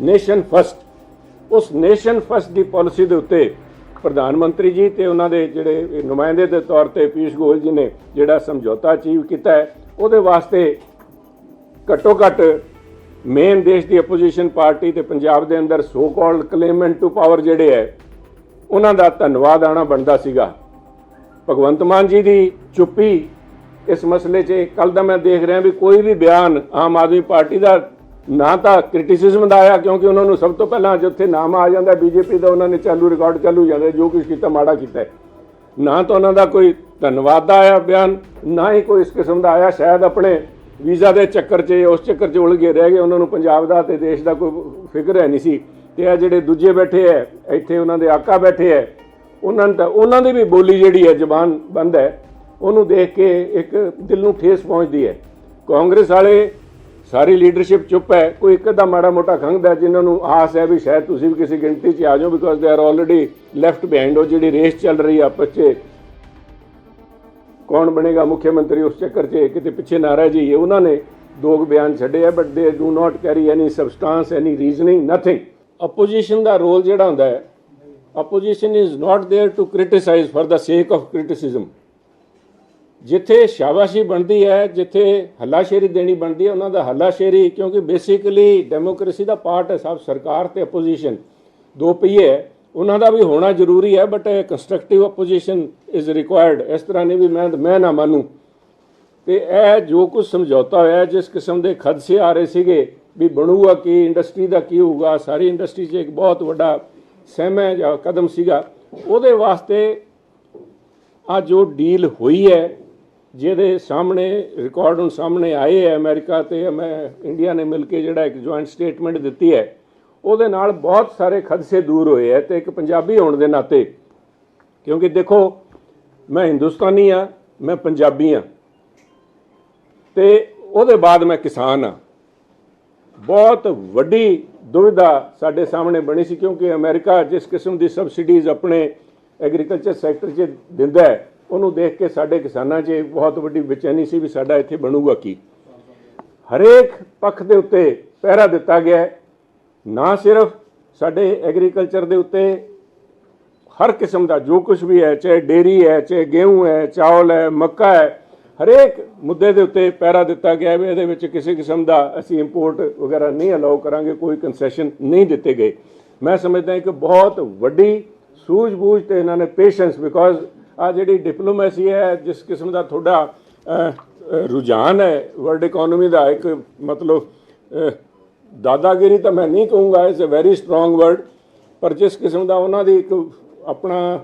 Nation first. ਉਸ nation first ਦੀ policy ਦੇ ਉੱਤੇ ਪ੍ਰਧਾਨ ਮੰਤਰੀ ਜੀ ਤੇ ਉਹਨਾਂ ਦੇ ਜਿਹੜੇ ਨੁਮਾਇੰਦੇ ਦੇ ਤੌਰ ਤੇ ਪੀਸ਼ ਗੋਇਲ ਜੀ ਨੇ ਜਿਹੜਾ ਸਮਝੌਤਾ ਅਚੀਵ ਕੀਤਾ ਹੈ, ਉਹਦੇ ਵਾਸਤੇ ਘੱਟੋ ਘੱਟ ਮੇਨ ਦੇਸ਼ ਦੀ ਆਪੋਜੀਸ਼ਨ ਪਾਰਟੀ ਤੇ ਪੰਜਾਬ ਦੇ ਅੰਦਰ so called claimant to power ਜਿਹੜੇ ਹੈ, ਉਹਨਾਂ ਦਾ ਧੰਨਵਾਦ ਆਣਾ ਬਣਦਾ ਸੀਗਾ। ਭਗਵੰਤ ਮਾਨ ਜੀ ਦੀ ਚੁੱਪੀ ਇਸ ਮਸਲੇ 'ਚ ਕੱਲ ਦਾ ਮੈਂ ਦੇਖ ਰਿਹਾ ਵੀ ਕੋਈ ਵੀ ਬਿਆਨ ਆਮ ਆਦਮੀ ਪਾਰਟੀ ਦਾ ਨਾ ਤਾਂ ਕ੍ਰਿਟਿਸਿਜ਼ਮ ਦਾ ਆਇਆ ਕਿਉਂਕਿ ਉਹਨਾਂ ਨੂੰ ਸਭ ਤੋਂ ਪਹਿਲਾਂ ਜਿੱਥੇ ਨਾਮ ਆ ਜਾਂਦਾ ਬੀਜੇਪੀ ਦਾ, ਉਹਨਾਂ ਨੇ ਚਾਲੂ ਰਿਕਾਰਡ ਚਾਲੂ ਜਾਂਦਾ, ਜੋ ਕੁਝ ਕੀਤਾ ਮਾੜਾ ਕੀਤਾ ਨਾ ਤਾਂ ਉਹਨਾਂ ਦਾ ਕੋਈ ਧੰਨਵਾਦ ਦਾ ਆਇਆ ਬਿਆਨ, ਨਾ ਹੀ ਕੋਈ ਇਸ ਕਿਸਮ ਦਾ ਆਇਆ। ਸ਼ਾਇਦ ਆਪਣੇ ਵੀਜ਼ਾ ਦੇ ਚੱਕਰ 'ਚ, ਉਸ ਚੱਕਰ 'ਚ ਉਲਝੇ ਰਹਿ ਗਏ, ਉਹਨਾਂ ਨੂੰ ਪੰਜਾਬ ਦਾ ਤੇ ਦੇਸ਼ ਦਾ ਕੋਈ ਫਿਕਰ ਹੈ ਨਹੀਂ ਸੀ। ਤੇ ਆ ਜਿਹੜੇ ਦੂਜੇ ਬੈਠੇ ਐ ਇੱਥੇ ਉਹਨਾਂ ਦੇ ਆਕਾ ਬੈਠੇ ਐ ਉਹਨਾਂ ਨੂੰ ਤਾਂ, ਉਹਨਾਂ ਦੀ ਵੀ ਬੋਲੀ ਜਿਹੜੀ ਹੈ, ਜ਼ਬਾਨ ਬੰਦ ਹੈ, ਉਹਨੂੰ ਦੇਖ ਕੇ ਇੱਕ ਦਿਲ ਨੂੰ ਠੇਸ ਪਹੁੰਚਦੀ ਹੈ। ਕਾਂਗਰਸ ਵਾਲੇ ਸਾਰੀ ਲੀਡਰਸ਼ਿਪ ਚੁੱਪ ਹੈ। ਕੋਈ ਇੱਕ ਅੱਧਾ ਮਾੜਾ ਮੋਟਾ ਖੰਗਦਾ ਜਿਨ੍ਹਾਂ ਨੂੰ ਆਸ ਹੈ ਵੀ ਸ਼ਾਇਦ ਤੁਸੀਂ ਵੀ ਕਿਸੇ ਗਿਣਤੀ 'ਚ ਆ ਜਾਓ because they are already left behind ਹੋ ਜਿਹੜੀ ਰੇਸ ਚੱਲ ਰਹੀ ਆਪਸ 'ਚ, ਕੌਣ ਬਣੇਗਾ ਮੁੱਖ ਮੰਤਰੀ ਉਸ ਚੱਕਰ 'ਚ, ਕਿਤੇ ਪਿੱਛੇ ਨਾ ਰਹਿ ਜਾਈਏ। ਉਹਨਾਂ ਨੇ ਦੋਗ ਬਿਆਨ ਛੱਡੇ ਆ but they do not carry any substance any reasoning nothing opposition the role ਜਿਹੜਾ ਹੁੰਦਾ ਹੈ opposition is not there to criticize for the sake of criticism ਜਿੱਥੇ ਸ਼ਾਬਾਸ਼ੀ ਬਣਦੀ ਹੈ, ਜਿੱਥੇ ਹੱਲਾਸ਼ੇਰੀ ਦੇਣੀ ਬਣਦੀ ਹੈ, ਉਹਨਾਂ ਦਾ ਹੱਲਾਸ਼ੇਰੀ, ਕਿਉਂਕਿ ਬੇਸਿਕਲੀ ਡੈਮੋਕ੍ਰੇਸੀ ਦਾ ਪਾਰਟ ਹੈ, ਸਭ ਸਰਕਾਰ ਤੇ ਆਪੋਜੀਸ਼ਨ ਦੋ ਪਹੀਏ ਹੈ, ਉਹਨਾਂ ਦਾ ਵੀ ਹੋਣਾ ਜ਼ਰੂਰੀ ਹੈ but constructive opposition is required ਇਸ ਤਰ੍ਹਾਂ ਨਹੀਂ ਵੀ ਮੈਂ ਮੈਂ ਨਾ ਮੰਨੂ। ਤੇ ਇਹ ਜੋ ਕੁਝ ਸਮਝੌਤਾ ਹੋਇਆ, ਜਿਸ ਕਿਸਮ ਦੇ ਖਦਸ਼ੇ ਆ ਰਹੇ ਸੀਗੇ, ਵੀ ਬਣੂਗਾ ਕੀ ਇੰਡਸਟਰੀ ਦਾ ਕੀ ਹੋਊਗਾ, ਸਾਰੀ ਇੰਡਸਟਰੀ 'ਚ ਇੱਕ ਬਹੁਤ ਵੱਡਾ ਸਹਿਮਾ ਜਾਂ ਕਦਮ ਸੀਗਾ, ਉਹਦੇ ਵਾਸਤੇ ਆ ਜੋ ਡੀਲ ਹੋਈ ਹੈ ਜਿਹਦੇ ਸਾਹਮਣੇ ਰਿਕਾਰਡ ਹੁਣ ਸਾਹਮਣੇ ਆਏ ਹੈ ਅਮਰੀਕਾ ਤੇ, ਮੈਂ ਇੰਡੀਆ ਨੇ ਮਿਲ ਕੇ ਜਿਹੜਾ ਇੱਕ ਜੁਆਇੰਟ ਸਟੇਟਮੈਂਟ ਦਿੱਤੀ ਹੈ, ਉਹਦੇ ਨਾਲ ਬਹੁਤ ਸਾਰੇ ਖਦਸ਼ੇ ਦੂਰ ਹੋਏ ਹੈ ਤੇ ਇੱਕ ਪੰਜਾਬੀ ਹੋਣ ਦੇ ਨਾਤੇ, ਕਿਉਂਕਿ ਦੇਖੋ, ਮੈਂ ਹਿੰਦੁਸਤਾਨੀ ਆ ਮੈਂ ਪੰਜਾਬੀ ਆ ਤੇ ਉਹਦੇ ਬਾਅਦ ਮੈਂ ਕਿਸਾਨ ਆ ਬਹੁਤ ਵੱਡੀ ਦੁਵਿਧਾ ਸਾਡੇ ਸਾਹਮਣੇ ਬਣੀ ਸੀ, ਕਿਉਂਕਿ ਅਮਰੀਕਾ ਜਿਸ ਕਿਸਮ ਦੀ ਸਬਸਿਡੀਜ਼ ਆਪਣੇ ਐਗਰੀਕਲਚਰ ਸੈਕਟਰ 'ਚ ਦਿੰਦਾ ਹੈ ਉਹਨੂੰ ਦੇਖ ਕੇ ਸਾਡੇ ਕਿਸਾਨਾਂ 'ਚ ਬਹੁਤ ਵੱਡੀ ਬੇਚੈਨੀ ਸੀ ਵੀ ਸਾਡਾ ਇੱਥੇ ਬਣੂਗਾ ਕੀ। ਹਰੇਕ ਪੱਖ ਦੇ ਉੱਤੇ ਪਹਿਰਾ ਦਿੱਤਾ ਗਿਆ ਨਾ ਸਿਰਫ ਸਾਡੇ ਐਗਰੀਕਲਚਰ ਦੇ ਉੱਤੇ, ਹਰ ਕਿਸਮ ਦਾ ਜੋ ਕੁਝ ਵੀ ਹੈ, ਚਾਹੇ ਡੇਰੀ ਹੈ, ਚਾਹੇ ਗੇਹੂੰ ਹੈ ਚਾਵਲ ਹੈ, ਮੱਕਾ ਹੈ, ਹਰੇਕ ਮੁੱਦੇ ਦੇ ਉੱਤੇ ਪਹਿਰਾ ਦਿੱਤਾ ਗਿਆ ਵੀ ਇਹਦੇ ਵਿੱਚ ਕਿਸੇ ਕਿਸਮ ਦਾ ਅਸੀਂ ਇੰਪੋਰਟ ਵਗੈਰਾ ਨਹੀਂ ਅਲਾਉ ਕਰਾਂਗੇ, ਕੋਈ ਕੰਸੈਸ਼ਨ ਨਹੀਂ ਦਿੱਤੇ ਗਏ। ਮੈਂ ਸਮਝਦਾ ਕਿ ਬਹੁਤ ਵੱਡੀ ਸੂਝ-ਬੂਝ ਤੇ ਇਹਨਾਂ ਨੇ ਪੇਸ਼ੈਂਸ ਬਿਕੋਜ਼ ਆ ਜਿਹੜੀ ਡਿਪਲੋਮੈਸੀ ਹੈ, ਜਿਸ ਕਿਸਮ ਦਾ ਤੁਹਾਡਾ ਰੁਝਾਨ ਹੈ ਵਰਲਡ ਇਕਨੋਮੀ ਦਾ ਇੱਕ ਮਤਲਬ ਦਾਦਾਗਿਰੀ ਤਾਂ ਮੈਂ ਨਹੀਂ ਕਹੂੰਗਾ it's a very strong word ਪਰ ਜਿਸ ਕਿਸਮ ਦਾ ਉਹਨਾਂ ਦੀ ਇੱਕ ਆਪਣਾ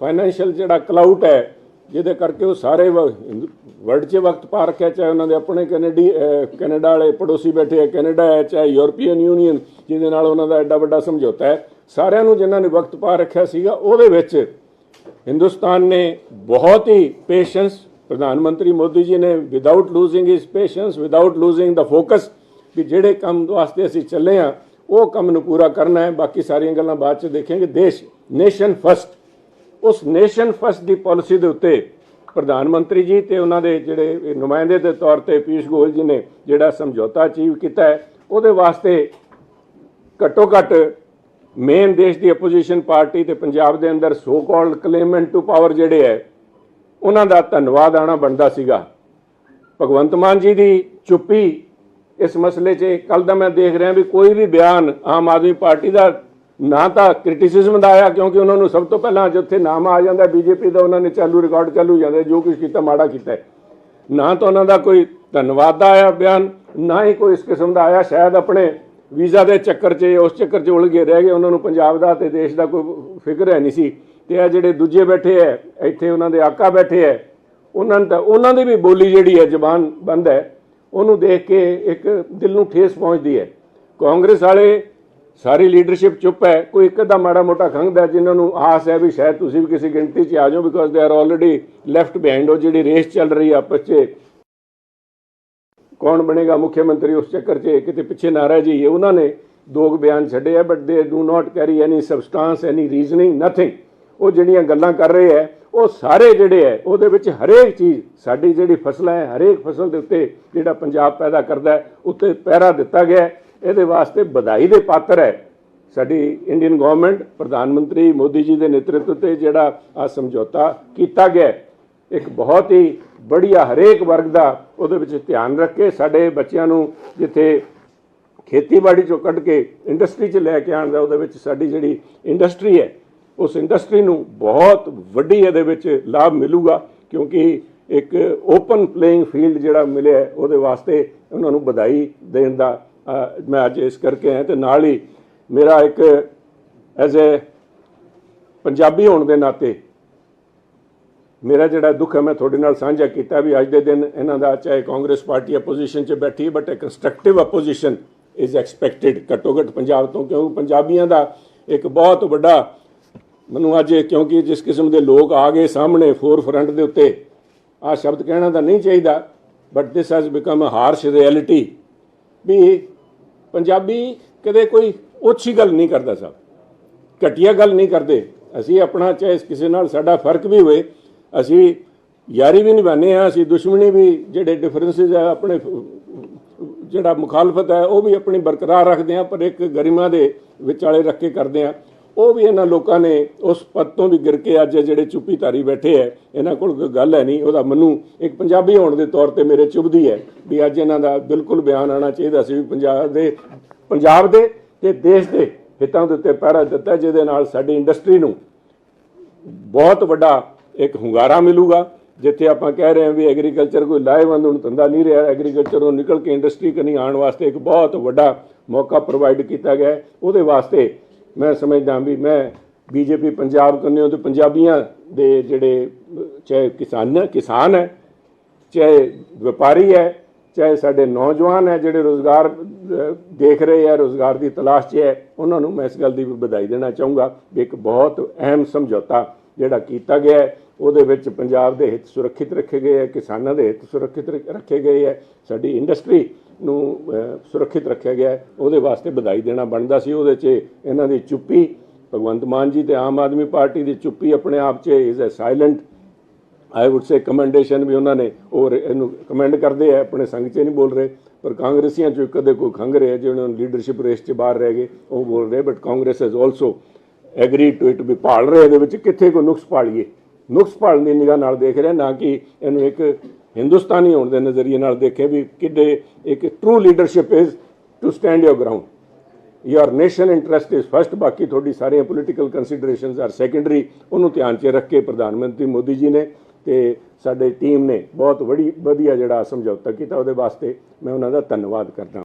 ਫਾਈਨੈਂਸ਼ੀਅਲ ਜਿਹੜਾ ਕਲਾਊਟ ਹੈ, ਜਿਹਦੇ ਕਰਕੇ ਉਹ ਸਾਰੇ ਵਰਲਡ 'ਚ ਵਕਤ ਪਾ ਰੱਖਿਆ, ਚਾਹੇ ਉਹਨਾਂ ਦੇ ਆਪਣੇ ਕੈਨੇਡੀ ਕੈਨੇਡਾ ਵਾਲੇ ਪੜੋਸੀ ਬੈਠੇ ਹੈ ਕੈਨੇਡਾ ਹੈ, ਚਾਹੇ ਯੂਰਪੀਅਨ ਯੂਨੀਅਨ ਜਿਹਦੇ ਨਾਲ ਉਹਨਾਂ ਦਾ ਐਡਾ ਵੱਡਾ ਸਮਝੌਤਾ ਹੈ, ਸਾਰਿਆਂ ਨੂੰ ਜਿਨ੍ਹਾਂ ਨੇ ਵਕਤ ਪਾ ਰੱਖਿਆ ਸੀਗਾ, ਉਹਦੇ ਵਿੱਚ ਹਿੰਦੁਸਤਾਨ ਨੇ ਬਹੁਤ ਹੀ ਪੇਸ਼ੈਂਸ ਪ੍ਰਧਾਨ ਮੰਤਰੀ ਮੋਦੀ ਜੀ ਨੇ without losing his patience without losing the focus ਵੀ ਜਿਹੜੇ ਕੰਮ ਵਾਸਤੇ ਅਸੀਂ ਚੱਲੇ ਆ ਉਹ ਕੰਮ ਨੂੰ ਪੂਰਾ ਕਰਨਾ ਹੈ। ਬਾਕੀ ਸਾਰੀਆਂ ਗੱਲਾਂ ਬਾਅਦ ਚ ਦੇਖਾਂਗੇ। ਦੇਸ਼ ਨੇਸ਼ਨ ਫਸਟ ਉਸ ਨੇਸ਼ਨ ਫਸਟ ਦੀ ਪਾਲਿਸੀ ਦੇ ਉੱਤੇ ਪ੍ਰਧਾਨ ਮੰਤਰੀ ਜੀ ਤੇ ਉਹਨਾਂ ਦੇ ਜਿਹੜੇ ਨੁਮਾਇੰਦੇ ਦੇ ਤੌਰ ਤੇ ਪੀਸ਼ ਗੋਇਲ ਜੀ ਨੇ ਜਿਹੜਾ ਸਮਝੌਤਾ ਅਚੀਵ ਕੀਤਾ ਹੈ, ਉਹਦੇ ਵਾਸਤੇ ਘੱਟੋ ਘੱਟ ਮੇਨ ਦੇਸ਼ ਦੀ ਆਪੋਜੀਸ਼ਨ ਪਾਰਟੀ ਤੇ ਪੰਜਾਬ ਦੇ ਅੰਦਰ so called claimant to power ਜਿਹੜੇ ਹੈ ਉਹਨਾਂ ਦਾ ਧੰਨਵਾਦ ਆਣਾ ਬਣਦਾ ਸੀਗਾ। ਭਗਵੰਤ ਮਾਨ ਜੀ ਦੀ ਚੁੱਪੀ ਇਸ ਮਸਲੇ 'ਚ ਕੱਲ ਦਾ ਮੈਂ ਦੇਖ ਰਿਹਾ ਵੀ ਕੋਈ ਵੀ ਬਿਆਨ ਆਮ ਆਦਮੀ ਪਾਰਟੀ ਦਾ ਨਾ ਤਾਂ ਕ੍ਰਿਟਿਸਿਜ਼ਮ ਦਾ ਆਇਆ, ਕਿਉਂਕਿ ਉਹਨਾਂ ਨੂੰ ਸਭ ਤੋਂ ਪਹਿਲਾਂ ਜਿੱਥੇ ਨਾਮ ਆ ਜਾਂਦਾ, ਬੀਜੇਪੀ ਦਾ ਉਹਨਾਂ ਨੇ ਚਾਲੂ ਰਿਕਾਰਡ ਚਾਲੂ ਜਾਂਦਾ, ਜੋ ਕੁਝ ਕੀਤਾ, ਮਾੜਾ ਕੀਤਾ। ਨਾ ਤਾਂ ਉਹਨਾਂ ਦਾ ਕੋਈ ਧੰਨਵਾਦ ਦਾ ਆਇਆ ਬਿਆਨ, ਨਾ ਹੀ ਕੋਈ ਇਸ ਕਿਸਮ ਦਾ ਆਇਆ, ਸ਼ਾਇਦ ਆਪਣੇ ਵੀਜ਼ਾ ਦੇ ਚੱਕਰ 'ਚ, ਉਸ ਚੱਕਰ 'ਚ ਉਲਝੇ ਰਹਿ ਗਏ। ਉਹਨਾਂ ਨੂੰ ਪੰਜਾਬ ਦਾ ਤੇ ਦੇਸ਼ ਦਾ ਕੋਈ ਫਿਕਰ ਹੈ ਨਹੀਂ ਸੀ। ਤੇ ਇਹ ਜਿਹੜੇ ਦੂਜੇ ਬੈਠੇ ਐ ਇੱਥੇ ਉਹਨਾਂ ਦੇ ਆਕਾ ਬੈਠੇ ਐ ਉਹਨਾਂ ਨੂੰ ਤਾਂ, ਉਹਨਾਂ ਦੀ ਵੀ ਬੋਲੀ ਜਿਹੜੀ ਹੈ, ਜ਼ਬਾਨ ਬੰਦ ਹੈ। ਉਹਨੂੰ ਦੇਖ ਕੇ ਇੱਕ ਦਿਲ ਨੂੰ ਠੇਸ ਪਹੁੰਚਦੀ ਹੈ। ਕਾਂਗਰਸ ਵਾਲੇ ਸਾਰੀ ਲੀਡਰਸ਼ਿਪ ਚੁੱਪ ਹੈ। ਕੋਈ ਇੱਕ ਅੱਧਾ ਮਾੜਾ ਮੋਟਾ ਖੰਗਦਾ ਜਿਨ੍ਹਾਂ ਨੂੰ ਆਸ ਹੈ ਵੀ ਸ਼ਾਇਦ ਤੁਸੀਂ ਵੀ ਕਿਸੇ ਗਿਣਤੀ 'ਚ ਆ ਜਾਓ because they are already left behind ਉਹ ਜਿਹੜੀ ਰੇਸ ਚੱਲ ਰਹੀ ਹੈ, ਆਪਸ 'ਚ ਕੌਣ ਬਣੇਗਾ ਮੁੱਖ ਮੰਤਰੀ? ਉਸ ਚੱਕਰ 'ਚ ਕਿਤੇ ਪਿੱਛੇ ਨਾ ਰਹਿ ਜਾਈਏ। ਉਹਨਾਂ ਨੇ ਦੋ ਕੁ ਬਿਆਨ ਛੱਡੇ ਆ but they do not carry any substance any reasoning nothing ਉਹ ਜਿਹੜੀਆਂ ਗੱਲਾਂ ਕਰ ਰਹੇ ਹੈ, ਉਹ ਸਾਰੇ ਜਿਹੜੇ ਹੈ, ਉਹਦੇ ਵਿੱਚ ਹਰੇਕ ਚੀਜ਼, ਸਾਡੀ ਜਿਹੜੀ ਫਸਲਾਂ ਹੈ, ਹਰੇਕ ਫਸਲ ਦੇ ਉੱਤੇ ਜਿਹੜਾ ਪੰਜਾਬ ਪੈਦਾ ਕਰਦਾ ਹੈ, ਉੱਤੇ ਪਹਿਰਾ ਦਿੱਤਾ ਗਿਆ ਇਹਦੇ ਵਾਸਤੇ ਵਧਾਈ ਦੇ ਪਾਤਰ ਹੈ। ਸਾਡੀ ਇੰਡੀਅਨ ਗਵਰਨਮੈਂਟ ਪ੍ਰਧਾਨ ਮੰਤਰੀ ਮੋਦੀ ਜੀ ਦੇ ਨੇਤਰਤਵ ਤੇ ਜਿਹੜਾ ਆ ਸਮਝੌਤਾ ਕੀਤਾ ਗਿਆ ਇੱਕ ਬਹੁਤ ਹੀ ਬੜੀਆ ਹਰੇਕ ਵਰਗ ਦਾ ਉਹਦੇ ਵਿੱਚ ਧਿਆਨ ਰੱਖ ਕੇ ਸਾਡੇ ਬੱਚਿਆਂ ਨੂੰ ਜਿੱਥੇ ਖੇਤੀਬਾੜੀ ਚੋਂ ਕੱਢ ਕੇ ਇੰਡਸਟਰੀ 'ਚ ਲੈ ਕੇ ਆਉਣ ਦਾ ਉਹਦੇ ਵਿੱਚ ਸਾਡੀ ਜਿਹੜੀ ਇੰਡਸਟਰੀ ਹੈ, ਉਸ ਇੰਡਸਟਰੀ ਨੂੰ ਬਹੁਤ ਵੱਡੀ ਇਹਦੇ ਵਿੱਚ ਲਾਭ ਮਿਲੂਗਾ ਕਿਉਂਕਿ ਇੱਕ ਓਪਨ ਪਲੇਇੰਗ ਫੀਲਡ ਜਿਹੜਾ ਮਿਲਿਆ ਉਹਦੇ ਵਾਸਤੇ ਉਹਨਾਂ ਨੂੰ ਵਧਾਈ ਦੇਣ ਦਾ ਮੈਂ ਅੱਜ ਇਸ ਕਰਕੇ ਆਇਆ ਤੇ ਨਾਲ ਹੀ ਮੇਰਾ ਇੱਕ ਐਜ਼ ਅ ਪੰਜਾਬੀ ਹੋਣ ਦੇ ਨਾਤੇ ਮੇਰਾ ਜਿਹੜਾ ਦੁੱਖ ਹੈ, ਮੈਂ ਤੁਹਾਡੇ ਨਾਲ ਸਾਂਝਾ ਕੀਤਾ ਵੀ ਅੱਜ ਦੇ ਦਿਨ ਇਹਨਾਂ ਦਾ ਚਾਹੇ ਕਾਂਗਰਸ ਪਾਰਟੀ ਆਪੋਜੀਸ਼ਨ 'ਚ ਬੈਠੀ ਹੈ but a constructive opposition is expected ਘੱਟੋ ਘੱਟ ਪੰਜਾਬ ਤੋਂ ਕਿਉਂਕਿ ਪੰਜਾਬੀਆਂ ਦਾ ਇੱਕ ਬਹੁਤ ਵੱਡਾ, ਮੈਨੂੰ ਅੱਜ ਕਿਉਂਕਿ ਜਿਸ ਕਿਸਮ ਦੇ ਲੋਕ ਆ ਗਏ ਸਾਹਮਣੇ ਫੋਰ ਫਰੰਟ ਦੇ ਉੱਤੇ ਆ ਸ਼ਬਦ ਕਹਿਣਾ ਤਾਂ ਨਹੀਂ ਚਾਹੀਦਾ but this has become a harsh reality ਵੀ ਪੰਜਾਬੀ ਕਦੇ ਕੋਈ ਉੱਚੀ ਗੱਲ ਨਹੀਂ ਕਰਦਾ ਸਾਹਿਬ, ਘਟੀਆ ਗੱਲ ਨਹੀਂ ਕਰਦੇ। ਅਸੀਂ ਆਪਣਾ, ਚਾਹੇ ਕਿਸੇ ਨਾਲ ਸਾਡਾ ਫ਼ਰਕ ਵੀ ਹੋਵੇ ਅਸੀਂ ਯਾਰੀ ਵੀ ਨਿਭਾਉਂਦੇ ਆ ਅਸੀਂ ਦੁਸ਼ਮਣੀ ਵੀ ਜਿਹੜੇ ਡਿਫਰੈਂਸਸ ਆ, ਆਪਣੇ, ਜਿਹੜਾ ਮੁਖਾਲਫਤ ਹੈ, ਉਹ ਵੀ ਆਪਣੀ ਬਰਕਰਾਰ ਰੱਖਦੇ ਆ ਪਰ ਇੱਕ ਗਰਿਮਾ ਦੇ ਵਿਚਾਲੇ ਰੱਖ ਕੇ ਕਰਦੇ ਆ ਉਹ ਵੀ ਇਹਨਾਂ ਲੋਕਾਂ ਨੇ ਉਸ ਪਦ ਤੋਂ ਵੀ ਗਿਰ ਕੇ ਅੱਜ ਜਿਹੜੇ ਚੁੱਪੀ ਧਾਰੀ ਬੈਠੇ ਐ ਇਹਨਾਂ ਕੋਲ ਕੋਈ ਗੱਲ ਹੈ ਨਹੀਂ। ਉਹਦਾ ਮੈਨੂੰ ਇੱਕ ਪੰਜਾਬੀ ਹੋਣ ਦੇ ਤੌਰ ਤੇ ਮੇਰੇ ਚੁਭਦੀ ਹੈ ਵੀ ਅੱਜ ਇਹਨਾਂ ਦਾ ਬਿਲਕੁਲ ਬਿਆਨ ਆਣਾ ਚਾਹੀਦਾ। ਸੀ ਵੀ ਪੰਜਾਬ ਦੇ ਪੰਜਾਬ ਦੇ ਤੇ ਦੇਸ਼ ਦੇ ਹਿੱਤਾਂ ਦੇ ਉੱਤੇ ਪਹਿਰਾ ਦਿੱਤਾ, ਜਿਹਦੇ ਨਾਲ ਸਾਡੀ ਇੰਡਸਟਰੀ ਨੂੰ ਬਹੁਤ ਵੱਡਾ ਇੱਕ ਹੁੰਗਾਰਾ ਮਿਲੂਗਾ, ਜਿੱਥੇ ਆਪਾਂ ਕਹਿ ਰਹੇ ਹਾਂ ਵੀ ਐਗਰੀਕਲਚਰ ਕੋਈ ਲਾਹੇਵੰਦ ਹੁਣ ਧੰਦਾ ਨਹੀਂ ਰਿਹਾ। ਐਗਰੀਕਲਚਰ ਤੋਂ ਨਿਕਲ ਕੇ ਇੰਡਸਟਰੀ ਕਨੀ ਆਉਣ ਵਾਸਤੇ ਇੱਕ ਬਹੁਤ ਵੱਡਾ ਮੌਕਾ ਪ੍ਰੋਵਾਈਡ ਕੀਤਾ ਗਿਆ ਉਹਦੇ ਵਾਸਤੇ ਮੈਂ ਸਮਝਦਾ ਵੀ ਮੈਂ ਬੀਜੇਪੀ ਪੰਜਾਬ ਕੰਨਿਓ ਤੇ ਪੰਜਾਬੀਆਂ ਦੇ ਜਿਹੜੇ, ਚਾਹੇ ਕਿਸਾਨ ਕਿਸਾਨ ਹੈ, ਚਾਹੇ ਵਪਾਰੀ ਹੈ, ਚਾਹੇ ਸਾਡੇ ਨੌਜਵਾਨ ਹੈ ਜਿਹੜੇ ਰੋਜ਼ਗਾਰ ਦੇਖ ਰਹੇ ਹੈ, ਰੋਜ਼ਗਾਰ ਦੀ ਤਲਾਸ਼ 'ਚ ਹੈ, ਉਹਨਾਂ ਨੂੰ ਮੈਂ ਇਸ ਗੱਲ ਦੀ ਵਧਾਈ ਦੇਣਾ ਚਾਹੂੰਗਾ ਵੀ ਇੱਕ ਬਹੁਤ ਅਹਿਮ ਸਮਝੌਤਾ ਜਿਹੜਾ ਕੀਤਾ ਗਿਆ ਹੈ ਉਹਦੇ ਵਿੱਚ ਪੰਜਾਬ ਦੇ ਹਿੱਤ ਸੁਰੱਖਿਅਤ ਰੱਖੇ ਗਏ ਹੈ ਕਿਸਾਨਾਂ ਦੇ ਹਿੱਤ ਸੁਰੱਖਿਅਤ ਰੱਖ- ਰੱਖੇ ਗਏ ਹੈ ਸਾਡੀ ਇੰਡਸਟਰੀ ਨੂੰ ਅਹ, ਸੁਰੱਖਿਅਤ ਰੱਖਿਆ ਗਿਆ ਉਹਦੇ ਵਾਸਤੇ ਵਧਾਈ ਦੇਣਾ ਬਣਦਾ ਸੀ ਉਹਦੇ 'ਚ ਇਹਨਾਂ ਦੀ ਚੁੱਪੀ ਭਗਵੰਤ ਮਾਨ ਜੀ ਤੇ ਆਮ ਆਦਮੀ ਪਾਰਟੀ ਦੀ ਚੁੱਪੀ ਆਪਣੇ ਆਪ 'ਚ is a silent I would say commendation ਵੀ ਉਹਨਾਂ ਨੇ ਉਹ ਇਹਨੂੰ ਕਮੈਂਡ ਕਰਦੇ ਆ ਆਪਣੇ ਸੰਗ 'ਚ ਨਹੀਂ ਬੋਲ ਰਹੇ ਪਰ ਕਾਂਗਰਸੀਆਂ 'ਚੋਂ ਕਦੇ ਕੋਈ ਖੰਗ ਰਿਹਾ ਜਿਹਨਾਂ ਨੂੰ ਲੀਡਰਸ਼ਿਪ ਰੇਸ 'ਚ ਬਾਹਰ ਰਹਿ ਗਏ ਉਹ ਬੋਲ ਰਹੇ but Congress has also agree to it ਵੀ ਭਾਲ ਰਹੇ ਇਹਦੇ ਵਿੱਚ, ਕਿੱਥੇ ਕੋਈ ਨੁਕਸ ਭਾਲੀਏ। ਨੁਕਸ ਭਾਲਣ ਦੀ ਨਿਗਾਹ ਨਾਲ ਦੇਖ ਰਿਹਾ, ਨਾ ਕਿ ਇਹਨੂੰ ਇੱਕ ਹਿੰਦੁਸਤਾਨੀ ਹੋਣ ਦੇ ਨਜ਼ਰੀਏ ਨਾਲ ਦੇਖੇ ਵੀ ਕਿੱਡੇ ਇੱਕ true leadership is to stand your ground your nation interest is first ਬਾਕੀ ਤੁਹਾਡੀ ਸਾਰੀਆਂ ਪੋਲੀਟੀਕਲ ਕੰਸੀਡਰੇਸ਼ਨਸ ਆਰ ਸੈਕੰਡਰੀ ਉਹਨੂੰ ਧਿਆਨ 'ਚ ਰੱਖ ਕੇ ਪ੍ਰਧਾਨ ਮੰਤਰੀ ਮੋਦੀ ਜੀ ਨੇ ਤੇ ਸਾਡੇ ਟੀਮ ਨੇ ਬਹੁਤ ਬੜੀ ਵਧੀਆ ਜਿਹੜਾ ਸਮਝੌਤਾ ਕੀਤਾ, ਉਹਦੇ ਵਾਸਤੇ ਮੈਂ ਉਹਨਾਂ ਦਾ ਧੰਨਵਾਦ ਕਰਦਾ।